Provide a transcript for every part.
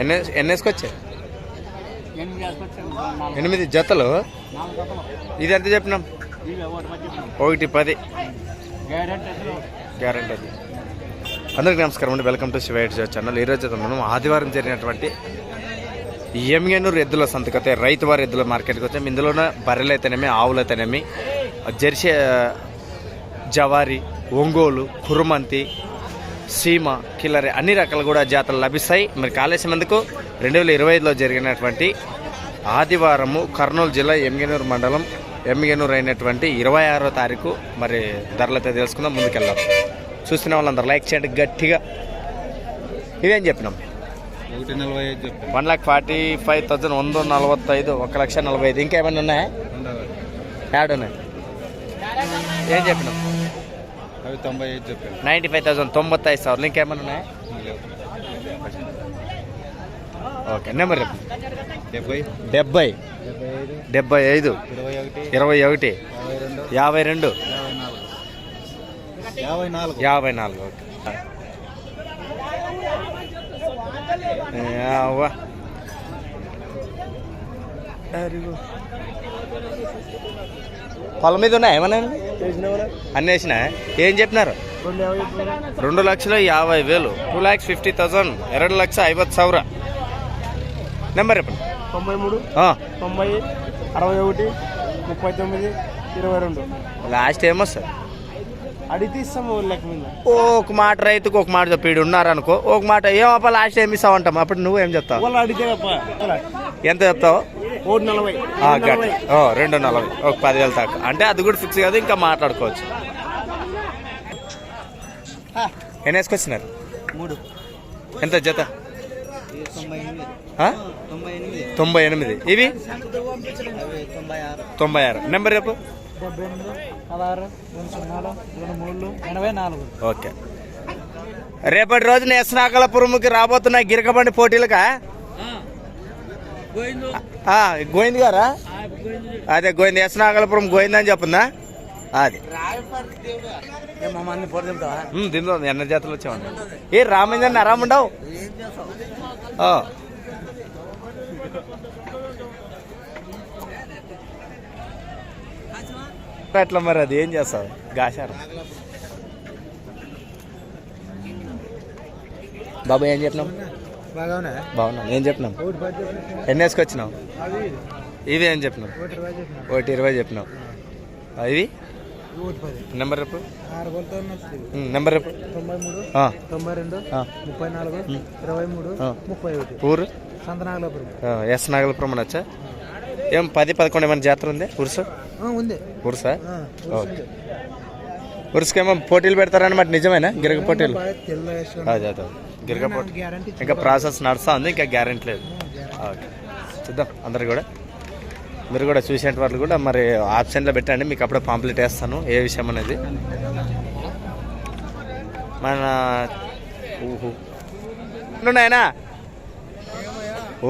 ఎన్ని ఎన్ని వేసుకొచ్చాయి? ఎనిమిది జతలు? ఇది ఎంత చెప్పినాం? ఒకటి పది గ్యారెంటీ అది. అందరికీ నమస్కారం అండి. వెల్కమ్ టు శివైట్ ఛానల్. ఈరోజు మనం ఆదివారం జరిగినటువంటి ఎంగనూరు ఎద్దుల సంతకైతే రైతు వారి ఎద్దుల మార్కెట్కి వచ్చాం. ఇందులోన బర్రెలు అయితేనేమి ఆవులు అయితేనేమి జెర్సీ జవారి ఒంగోలు కురుమంతి సీమ కిల్లరి అన్ని రకాల కూడా జాతరలు లభిస్తాయి. మరి కాళేశం ఎందుకు? రెండు వేల ఇరవై ఐదులో జరిగినటువంటి ఆదివారము కర్నూలు జిల్లా ఎంగనూరు మండలం ఎంగనూరు అయినటువంటి ఇరవై ఆరో తారీఖు. మరి ధరలైతే తెలుసుకుందాం ముందుకెళ్దాం. చూస్తున్న వాళ్ళందరూ లైక్ చేయండి గట్టిగా. ఇవేం చెప్పినాం? నలభై ఐదు one lakh forty five thousand వంద నలభత్తైదు ఒక లక్ష నలభై ఐదు. ఇంకా ఏమైనా ఉన్నాయా యాడ్ ఉన్నాయి. ఏం చెప్పినాం? అవి తొంభై ఐదు చెప్పాను నైంటీ ఫైవ్ థౌసండ్ తొంభై ఐదు సార్లు ఇంకేమైనా ఉన్నాయా ఓకే నెంబర్ చెప్పు డెబ్బై డెబ్బై డెబ్బై ఐదు డెబ్బై ఐదు ఇరవై ఒకటి ఇరవై ఒకటి యాభై రెండు యాభై రెండు యాభై నాలుగు యాభై నాలుగు యాభై నాలుగు ఓకే యావ్వా. పొలం మీద ఉన్నాయి ఏమన్నా? అన్నీ వేసినా? ఏం చెప్పినారు? రెండు లక్షల యాభై వేలు. టూ ల్యాక్స్ ఫిఫ్టీ థౌసండ్ ఎరడు లక్ష ఐవత్ సవర నెంబర్ చెప్పండి. తొంభై మూడు తొంభై అరవై ఒకటి ముప్పై తొమ్మిది ఇరవై రెండు. లాస్ట్ ఏమొస్తారు అడిగితే ఇస్తాము ఒక మాట రైతుకు ఒక మాట చెప్పి ఉన్నారనుకో ఒక మాట ఏమప్ప లాస్ట్ ఏమి ఇస్తావు అంటాం అప్పుడు నువ్వేం చెప్తావు? అడిగితే ఎంత చెప్తావు? రెండు నలభై. ఒక పదివేలు తక్కువ. అంటే అది కూడా ఫిక్స్ కాదు ఇంకా మాట్లాడుకోవచ్చు. ఎన్ని వేసుకొచ్చినారు? మూడు. ఎంత జత? తొంభై ఎనిమిది. ఇవి? తొంభై ఆరు. నెంబర్ నాలుగు ఓకే. రేపటి రోజున ఎస్నాకలపురముకి రాబోతున్న గిరకబండి పోటీలుగా గోవింద్. గారా? అదే గోవింద్ ఎస్నాకలపురం గోవింద్ అని చెప్పిందా? అది. దీనిలో ఎన్న జాతరలు వచ్చామండి ఏ రామేంద్రని అరాముండవు ఆ. ఎట్లా మరి అది? ఏం చేస్తావు? గాశారు. బాబు ఏం చెప్పినాం బాగానే? బాగున్నాను ఏం చెప్పినాం? ఒకటి పది ఎన్ని వేసుకొచ్చినావు? ఇవి ఏం చెప్పినాం. ఒకటి ఇరవై చెప్పినావు. ఇవి? నెంబర్ రేపు నెంబర్ రేపు తొంభై మూడు తొంభై రెండు. ముప్పై నాలుగు ఇరవై మూడు. ముప్పై ఒకటి. ఊరు? సంతనాగలాపురం. ఆ, ఎస్ నాగలపురం అనొచ్చా ఏం పది పదకొండు ఏమైనా జాతర ఉంది? ఉరుసు ఉంది. ఉరుసా ఓకే. ఉరుసుకేమో పోటీలు పెడతారన్నమాట. నిజమేనా? గిరగ పోటీలు? గిరగ పోటీ. ఇంకా ప్రాసెస్ నడుస్తా ఉంది ఇంకా గ్యారెంటీ లేదు. ఓకే. చూద్దాం అందరు కూడా. మీరు కూడా చూసేంత వాళ్ళు కూడా మరి ఆప్షన్లో పెట్టండి మీకు అప్పుడే పాంప్లెట్ వేస్తాను ఏ విషయం అనేది. మన ఊహు. ఉన్నాయనా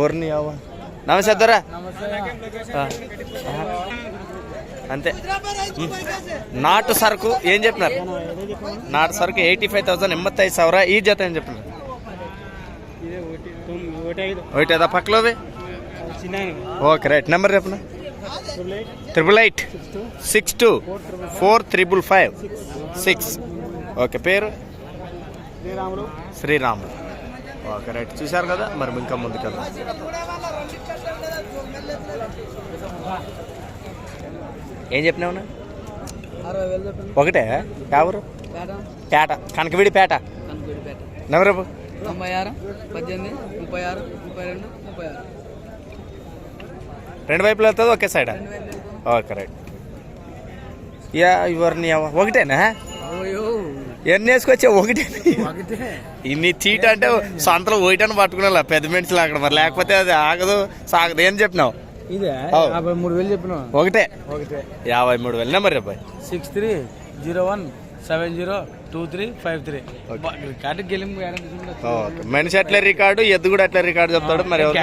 ఊరిని అవ్వ నమస్తే దొరా. అంతే. నాటు సరుకు ఏం చెప్పినారు? నాటు సరుకు ఎయిటీ ఫైవ్ థౌసండ్ ఎంబత్తై సవర ఈ జత ఏం చెప్పినారు? ఒకటేదా పక్కలోవి? Okay right. నెంబర్ చెప్పిన? Triple eight. Six two. Four triple five. Six. Okay పేరు? Sriramulu okay right. చూశారు కదా? మరి ఇంకా ముందుకెళ్దాం. ఏం చెప్పండి. ఒకటే? ఎవరు? పేట. కనకవిడి పేట. నెంబర్ తొంభై ఆరు పద్దెనిమిది ముప్పై ఆరు ముప్పై రెండు ముప్పై ఆరు. రెండు వైపులు వెళ్తుంది ఒకే సైడ్ ఓకే రైట్. యా ఎవరిని ఎవ- ఒకటేనా? ఎన్ని వేసుకొచ్చా ఒకటే. ఇన్ని చీట అంటే సొంతలో ఒకటని పట్టుకున్నా పెద్ద మనుషులు అక్కడ మరి. లేకపోతే అది ఆగదు సాగదు. ఏం చెప్పినావు. యాభై మూడు వేలు చెప్పిన ఒకటే. ఒకటే. యాభై మూడు వేలు. నెంబర్ చెప్పాయి six three zero one seven zero two three five three. Record గెలింపు okay మనిషి ఎట్లా రికార్డు ఎద్దు కూడా ఎట్లా రికార్డు చెప్తాడు. మరి ఓకే.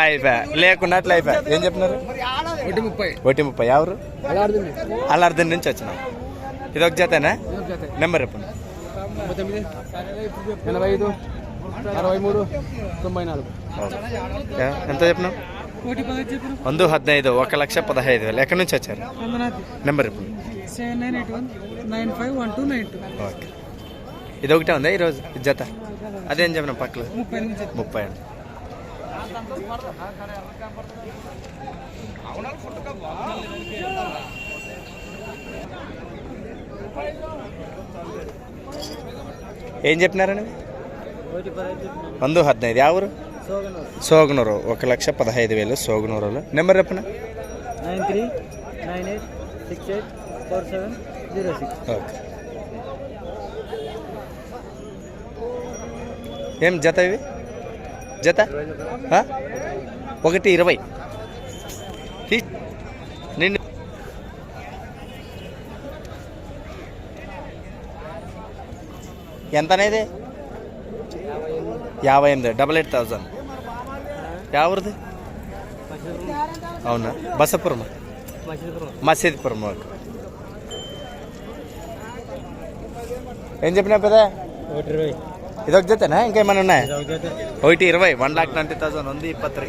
అయిపోయా? లేకుండా అట్లా అయిపోయా? ఏం చెప్పినారు? ఒకటి ముప్పై. ఒకటి ముప్పై. ఎవరు? అలా ఆడుతుంది అల్లార్దిన్ నుంచి వచ్చినాం. ఇది ఒక జతేనా. నెంబర్ చెప్పండి ఎనభై ఐదు. అరవై మూడు తొంభై నాలుగు. ఎంత చెప్పినావు? ఒకటి పది చెప్పు వంద హద్నైదు ఒక లక్ష పదహైదు వేలు. ఎక్కడి నుంచి వచ్చారు? నెంబర్ ఇప్పుడు seven nine eight one nine five one two nine two. Okay. ఇది ఒకటే ఉందా ఈరోజు? జత? అదేం చెప్పిన పక్కల? ముప్పై అండి ఏం చెప్పినారండి వంద హద్నైదు ఎవరు సోగనూరు. ఒక లక్ష పదహైదు వేలు సోగనూరులో. నెంబర్ చెప్పిన? Nine three nine eight six eight four seven zero six. Okay. ఏం జత ఇవి? జత? ఒకటి ఇరవై. నిన్ను. ఎంత అనేది యాభై ఎనిమిది. డబల్ ఎయిట్ థౌజండ్ ఎవరిది అవునా? బసపురం మసీద్పురం ఓకే. ఏం చెప్పినా పెదా ఇదొక జతనా? ఇంకేమైనా ఉన్నాయా? ఒకటి ఇరవై. వన్ లాక్ ట్వంటీ థౌసండ్ ఉంది ఇప్పత్రి.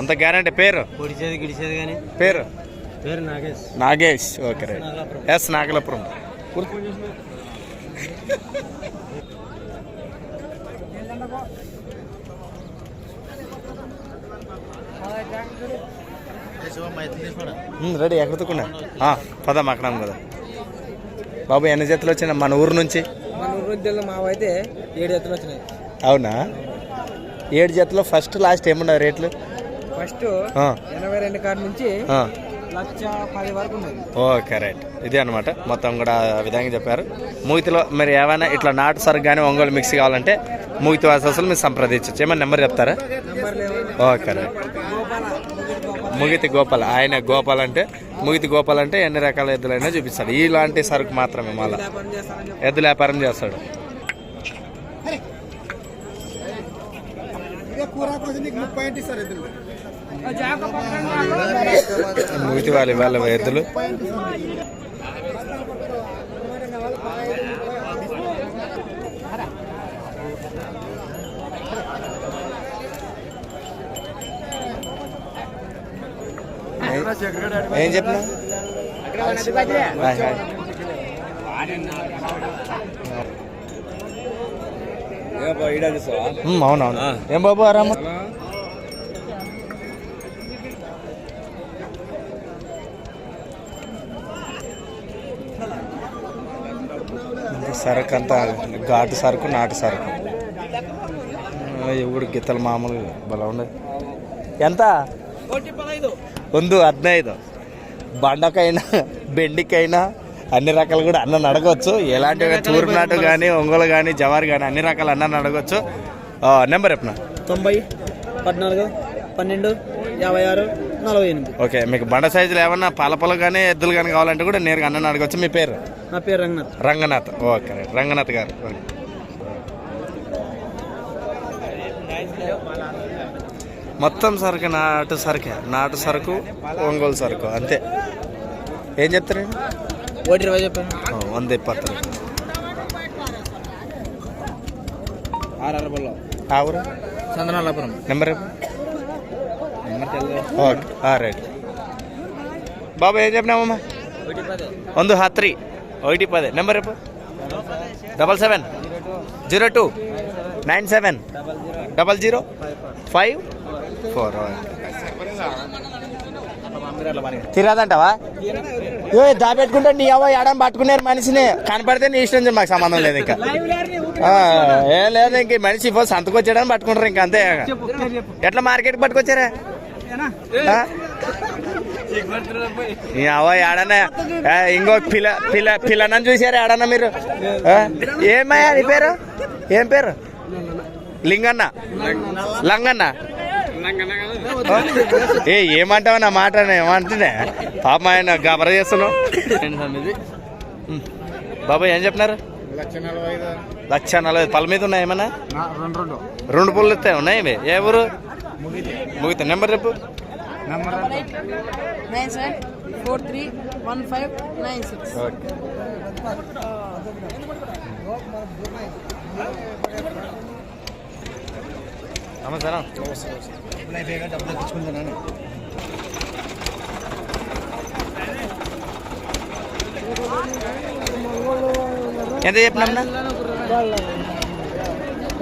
అంత గ్యారంటీ పేరు? పొడిచేది గిడిచేది కానీ. పేరు? పేరు Nagesh. Nagesh. Okay right. Yes Nagalapuram. Ready ఎక్కడ తుక్కున్నా పద మాకడం కదా. బాబు ఎన్ని జతలు వచ్చినా మన ఊరు నుంచి? మన ఊరు జిల్లా మావైతే ఏడు ఎత్తులు వచ్చినాయి. అవునా? ఏడు జతలో ఫస్ట్ లాస్ట్ ఏమున్నాయి రేట్లు? ఫస్ట్ ఎనభై రెండు కాడ నుంచి ఓకే రైట్. ఇదే అనమాట మొత్తం కూడా ఆ విధంగా చెప్పారు. మూగితిలో మీరు ఏమైనా ఇట్లా నాటు సరుకు కానీ ఒంగోలు మిక్స్ కావాలంటే మూగితి వాసలు మీరు సంప్రదించవచ్చు. ఏమైనా నెంబర్ చెప్తారా? Okay right. ముగితి గోపాల్. ఆయన గోపాల్ అంటే ముగితి గోపాల్ అంటే ఎన్ని రకాల ఎద్దులైనా చూపిస్తాడు. ఇలాంటి సరుకు మాత్రమే మళ్ళా వ్యాపారం ఎద్దుల వ్యాపారం చేస్తాడు ముగితి వాళ్ళ వాళ్ళ ఎద్దులు ఏం- చెప్పినా అవునవును. ఏం బాబు ఆరామ సరుకు అంతా ఘాటు సరుకు నాటు సరుకు. ఇవి గిత్తలు మామూలు బలం ఉండదు. ఎంత? ఉంది హద్నైదు బండకైనా బెండికైనా అన్ని రకాలు కూడా అన్నం అడగవచ్చు ఎలాంటి తూర్పు నాటు కానీ ఒంగోలు కానీ జవారు కానీ అన్ని రకాల అన్నం అడగవచ్చు నెంబర్ ఎప్పుడు తొంభై పద్నాలుగు పన్నెండు యాభై ఆరు. నలభై ఎనిమిది. ఓకే మీకు బండ సైజులు ఏమన్నా పాలపలు కానీ ఎద్దులు కానీ కావాలంటే కూడా నేరుగా అన్న అడగవచ్చు మీ పేరు? నా పేరు రంగనాథ్. రంగనాథ్. ఓకే రంగనాథ్ గారు. మొత్తం సరుకు నాటు సరుకే నాటు సరుకు ఒంగోలు సరుకు అంతే. ఏం చెప్తారు? ఒకటి ఇరవై చెప్పాను ఓ, వంద ఇప్పత్తు ఆరు అరవై ఆవురు చందనాలాపురం. నెంబర్. ఓకే ఆ, రైట్ బాబు ఏం చెప్పినామమ్మా ఒకటి పది ಒಂದು ಹತ್ತು ರೀ ఒకటి పది నెంబర్ రేపు double seven zero two nine seven double zero double zero five four five four తిరగదంటావా ఏ దాపెట్టుకుంటే నీ అవ్వ ఎడం పట్టుకున్నారు మనిషిని కనపడితే నీ ఇష్టం చెప్పు, మాకు సంబంధం లేదు ఇంకా ఆ, ఏం లేదు ఇంక ఈ మనిషి పో సంతకొచ్చాడని పట్టుకుంటారు ఇంకా అంతే ఎట్లా మార్కెట్ పట్టుకొచ్చారా ఏడన్నా ఇంకో పిల్ల పిల్ల పిల్లనని చూసారా ఏడన్నా మీరు? ఏమయ్యా నీ పేరు? ఏం పేరు? లింగన్న. లంగన్న? ఏ ఏమంటావు నా మాట ఏమంటున్నా? పాప ఆయన గబర చేస్తున్నావు. బాబాయ్ ఏం చెప్పినారు? లక్ష నలభై పళ్ళ మీద ఉన్నాయి ఏమన్నా? రెండు రెండు. రెండు పుల్లు ఇస్తాయి ఉన్నాయి ఏ ఊరు? ముగితే నెంబర్ చెప్పు. Number nine seven four three one five nine six. Okay. నమస్కారం. డబ్బులు తెచ్చుకుంటున్నాను ఎంత చెప్పినా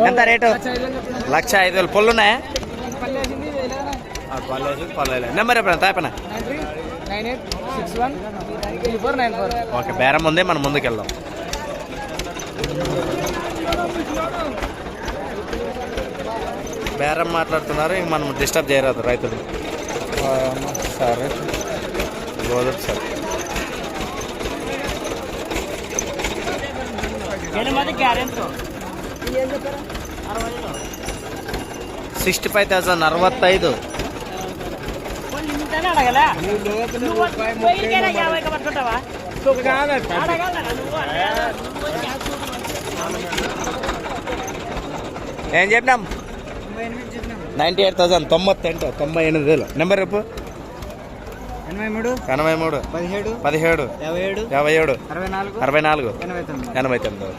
ఎంత రేటు? లక్ష ఐదు వేలు. పొల్లు ఉన్నాయా? పర్లేదు పర్లేదు నెంబర్ ఎప్పుడైనా తాపనా nine eight six one three four nine four. Okay బేరం ఉంది మనం ముందుకు వెళ్దాం బేరం మాట్లాడుతున్నారు ఇంక మనం డిస్టర్బ్ చేయరాదు రైతులు. సరే. సార్. సిక్స్టీ ఫైవ్ థౌసండ్ అరవತ್ತైదు ఏం చెప్పినాం? నైంటీ ఎయిట్ థౌసండ్ తొంభై ఎంట తొంభై ఎనిమిది వేలు. నెంబర్ చెప్పు. ఎనభై మూడు ఎనభై మూడు పదిహేడు పదిహేడు యాభై ఏడు యాభై ఏడు అరవై నాలుగు అరవై నాలుగు ఎనభై తొమ్మిది. ఎనభై తొమ్మిది.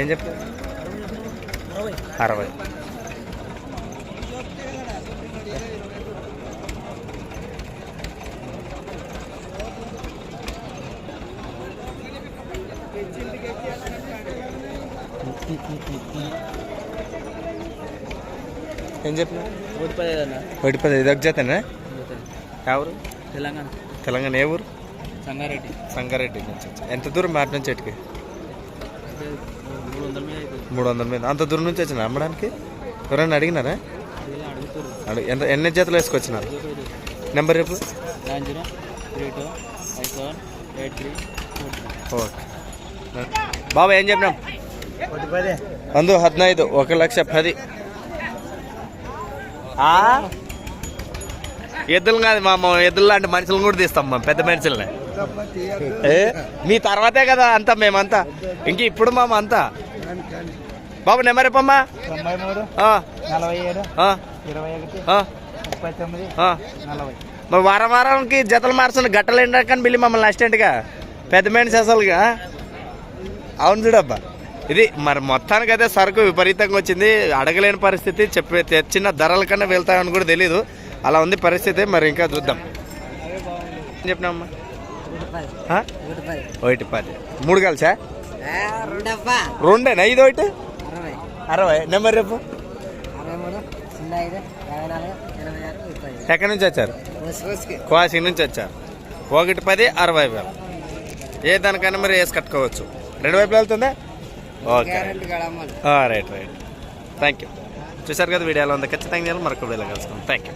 ఏం చెప్పు అరవై. ఏం చెప్పిన ఒకటి పది ఇది ఒక జతనా? ఎవరు? తెలంగాణ. తెలంగాణ ఏ ఊరు? సంగారెడ్డి. సంగారెడ్డి నుంచి. ఎంత దూరం మాట నుంచి ఎటుకి మూడు వందల మీద అవుతుంది మూడు వందల మీద. అంత దూరం నుంచి వచ్చిన అమ్మడానికి? ఎవరైనా అడిగినారా? అడుగు ఎంత ఎన్ని జతలు వేసుకొచ్చినారు? నెంబర్ రేపు ఓకే బాబా ఏం చెప్పినాం? అందు హద్నైదు ఒక లక్ష పది. ఎద్దులు కాదు మా ఎద్దులు లాంటి మనుషులను కూడా తీస్తాం మా పెద్ద మనుషుల్ని. ఏ? మీ తర్వాతే కదా అంతా మేమంతా. ఇంక ఇప్పుడు మామ అంతా బాబు నెంబర్ చెప్పమ్మా. తొంభై మూడు నలభై ఏడు ఇరవై ఒకటి ముప్పై తొమ్మిది. నలభై. మరి వారం వారానికి జతలు మార్చుకుని గట్టలు ఎండకని బిల్లి మమ్మల్ని అసిస్టెంట్గా పెద్ద మనిషి అసలుగా అవును చూడబ్బా. ఇది మరి మొత్తానికి అయితే సరుకు విపరీతంగా వచ్చింది. అడగలేని పరిస్థితి చెప్పే తెచ్చిన ధరల కన్నా వెళ్తాయని కూడా తెలీదు. అలా ఉంది పరిస్థితి మరి ఇంకా చూద్దాం. ఏం చెప్పినామ్మా? ఒకటి పది. మూడు కలిసా? రెండేనా? ఐదు ఒకటి? అరవై. నెంబర్ రేపు ఎక్కడి నుంచి వచ్చారు? కోసి నుంచి వచ్చారు. ఒకటి పది అరవై వేలు. ఏ దానికైనా మరి వేసి కట్టుకోవచ్చు. రెండు వైపులు వెళ్తుందా? Okay. Right right. Thank you చూసారు కదా వీడియోలో ఉంది. ఖచ్చితంగా మరొక వీడియోలో కలుసుకుందాం. Thank you